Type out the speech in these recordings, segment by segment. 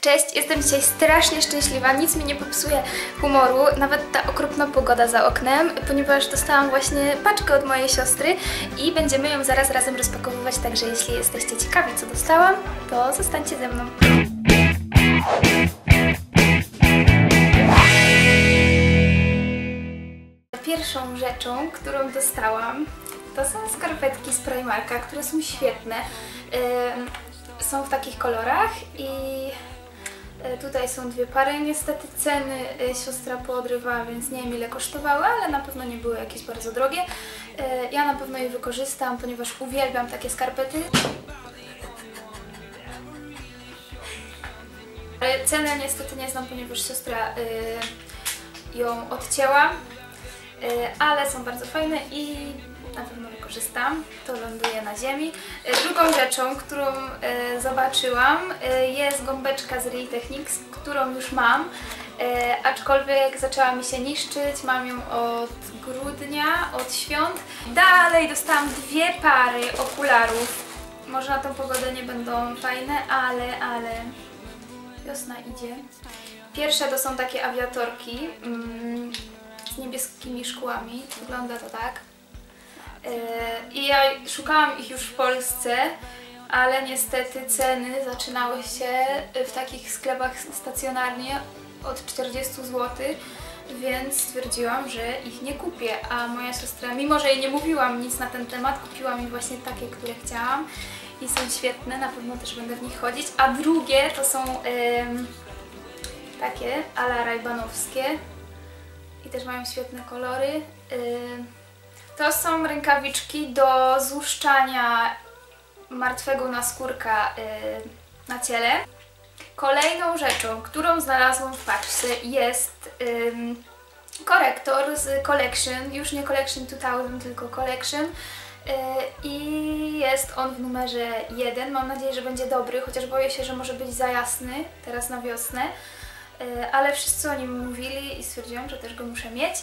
Cześć, jestem dzisiaj strasznie szczęśliwa, nic mi nie popsuje humoru, nawet ta okropna pogoda za oknem, ponieważ dostałam właśnie paczkę od mojej siostry i będziemy ją zaraz razem rozpakowywać, także jeśli jesteście ciekawi co dostałam, to zostańcie ze mną. Pierwszą rzeczą, którą dostałam, to są skarpetki z Primarka, które są świetne. Ym, są w takich kolorach i tutaj są dwie pary. Niestety ceny e, siostra poodrywała, więc nie wiem ile kosztowały, ale na pewno nie były jakieś bardzo drogie. E, Ja na pewno je wykorzystam, ponieważ uwielbiam takie skarpety. Ale Cenę niestety nie znam, ponieważ siostra ją odcięła, ale są bardzo fajne i na pewno wykorzystam. To ląduje na ziemi. Y, Drugą rzeczą, którą y, zobaczyłam y, jest gąbeczka z Real Techniques, którą już mam, aczkolwiek zaczęła mi się niszczyć. Mam ją od grudnia, od świąt. Dalej dostałam dwie pary okularów. Może na tą pogodę nie będą fajne, ale, ale Wiosna idzie. Pierwsze to są takie awiatorki mm, z niebieskimi szkłami. Wygląda to tak. Yy, I ja szukałam ich już w Polsce, ale niestety ceny zaczynały się w takich sklepach stacjonarnie od 40 zł, więc stwierdziłam, że ich nie kupię. A moja siostra, mimo że jej nie mówiłam nic na ten temat, kupiła mi właśnie takie, które chciałam i są świetne, na pewno też będę w nich chodzić. A drugie to są takie ala rajbanowskie i też mają świetne kolory. To są rękawiczki do złuszczania martwego naskórka y, na ciele. Kolejną rzeczą, którą znalazłam w paczce jest ym, korektor z Collection, już nie Collection 2000, tylko Collection. Y, I jest on w numerze 1. Mam nadzieję, że będzie dobry, chociaż boję się, że może być za jasny teraz na wiosnę. Y, Ale wszyscy o nim mówili i stwierdziłam, że też go muszę mieć.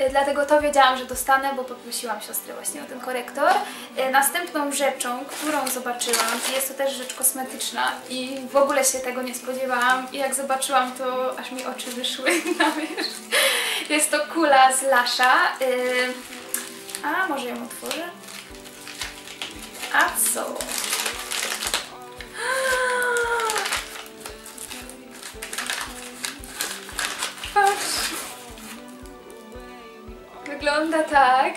Y, Dlatego to wiedziałam, że dostanę, bo poprosiłam siostrę właśnie o ten korektor. Y, Następną rzeczą, którą zobaczyłam, jest to też rzecz kosmetyczna i w ogóle się tego nie spodziewałam i jak zobaczyłam to aż mi oczy wyszły na wierzch. Jest to kula z Lasha. Y, A, może ją otworzę? A co? Wygląda tak.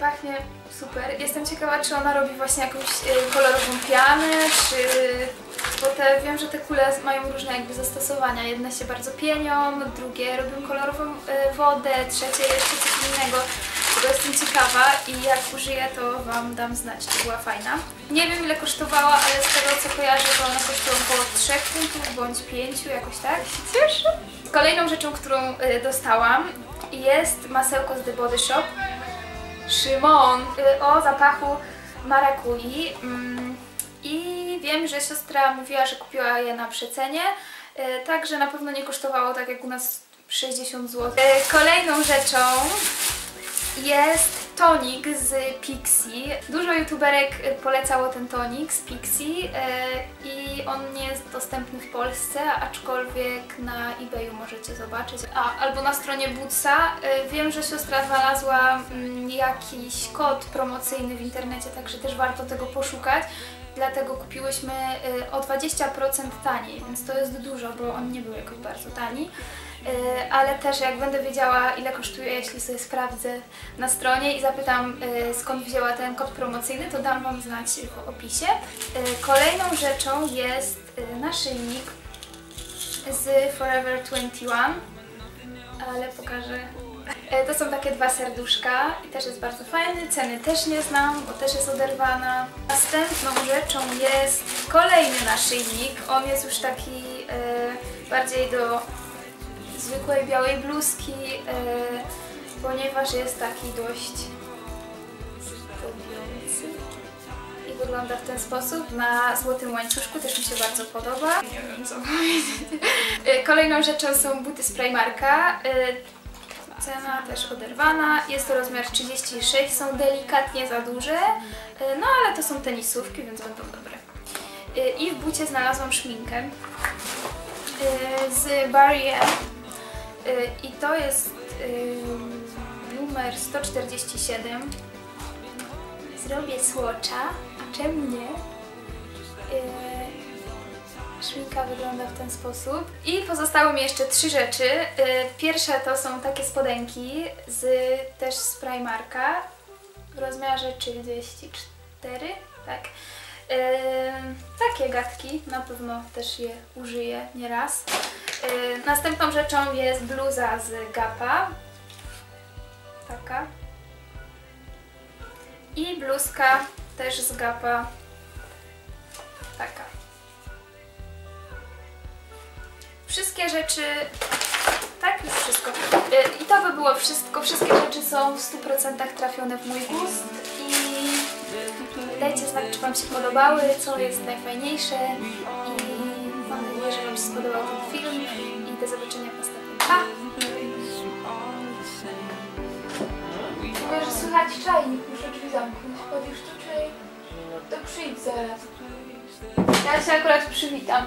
Pachnie super. Jestem ciekawa, czy ona robi właśnie jakąś y, kolorową pianę, czy... Bo te, wiem, że te kule mają różne jakby zastosowania. Jedne się bardzo pienią, drugie robią kolorową y, wodę, trzecie jeszcze coś innego. Tego jestem ciekawa i jak użyję, to Wam dam znać, czy była fajna. Nie wiem ile kosztowała, ale z tego co kojarzę, to ona kosztowała około 3 funtów bądź 5, jakoś tak. Cieszę. Kolejną rzeczą, którą y, dostałam jest masełko z The Body Shop. Szymon y, o zapachu marakui. Mm, I wiem, że siostra mówiła, że kupiła je na przecenie, y, także na pewno nie kosztowało tak jak u nas 60 zł. Kolejną rzeczą jest tonik z Pixie. Dużo youtuberek y, polecało ten tonik z Pixie y, i on nie jest dostępny w Polsce, aczkolwiek na eBayu możecie zobaczyć. A, albo na stronie Bootsa. Y, Wiem, że siostra znalazła mm, jakiś kod promocyjny w internecie, także też warto tego poszukać. Dlatego kupiłyśmy y, o 20% taniej, więc to jest dużo, bo on nie był jakoś bardzo tani. Y, ale też jak będę wiedziała ile kosztuje, jeśli sobie sprawdzę na stronie i zapytam y, skąd wzięła ten kod promocyjny, to dam Wam znać w opisie. Kolejną rzeczą jest naszyjnik z Forever 21, ale pokażę. Y, To są takie dwa serduszka i też jest bardzo fajny. Ceny też nie znam, bo też jest oderwana. Następną rzeczą jest kolejny naszyjnik. On jest już taki y, bardziej do zwykłej białej bluzki, e, ponieważ jest taki dość stojący i wygląda w ten sposób na złotym łańcuszku, też mi się bardzo podoba. Nie wiem co powiedzieć. E, Kolejną rzeczą są buty z Primarka. E, Cena też oderwana. Jest to rozmiar 36, są delikatnie za duże, y, no ale to są tenisówki, więc będą dobre. Y, I w bucie znalazłam szminkę y, z Barrier i to jest numer 147. Zrobię słocza, a czemu nie? Szminka wygląda w ten sposób. I pozostały mi jeszcze trzy rzeczy. Y, Pierwsze to są takie spodenki z też z Primarka w rozmiarze 34, tak. Y, takie gadki, na pewno też je użyję nieraz. Y, Następną rzeczą jest bluza z Gapa. Taka. I bluzka też z Gapa. Taka. Wszystkie rzeczy. Tak, już wszystko. Y, I to by było wszystko. Wszystkie rzeczy są w 100% trafione w mój gust i dajcie znać, czy Wam się podobały, co jest najfajniejsze i mam nadzieję, że Wam się spodobał ten film i do zobaczenia w następnym. Pa! Chyba, że słychać czajnik, muszę drzwi zamknąć. Chodzisz tu, czy... To przyjdź zaraz. Ja się akurat przywitam.